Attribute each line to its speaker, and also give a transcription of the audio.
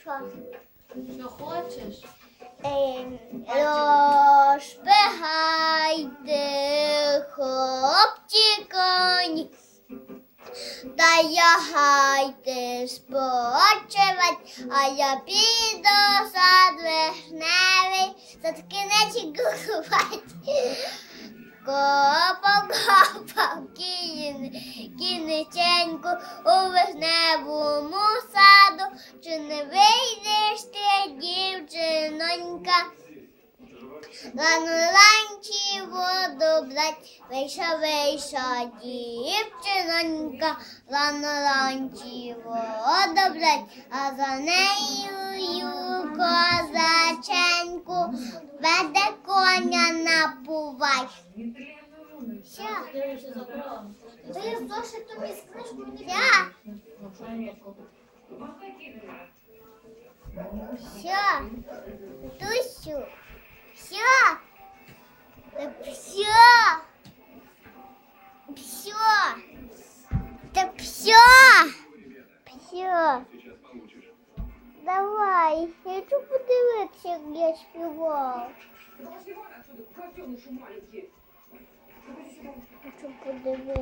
Speaker 1: Що?
Speaker 2: Хочеш?
Speaker 1: Ем, Розбігайте, хлопчиконь, та лягайте спочивать, а я піду сад вишневий, за кінець гукувати. Копав, кін, кінеченьку у вишневому саду, чи не вийдеш ти, дівчинонька? Рано ранці воду брать, вийша, вийша, дівчинонька, ранці воду брать, а за нею козаченьку. Веде коня напувай. Все.
Speaker 2: Дивишся за кором.
Speaker 1: Ти в зошиту мій книжку мені. Все. Все. Тусю. Все. Все. Все. Так все. Все. Давай, я хочу подивитися, як я співав. Хочу подивитися.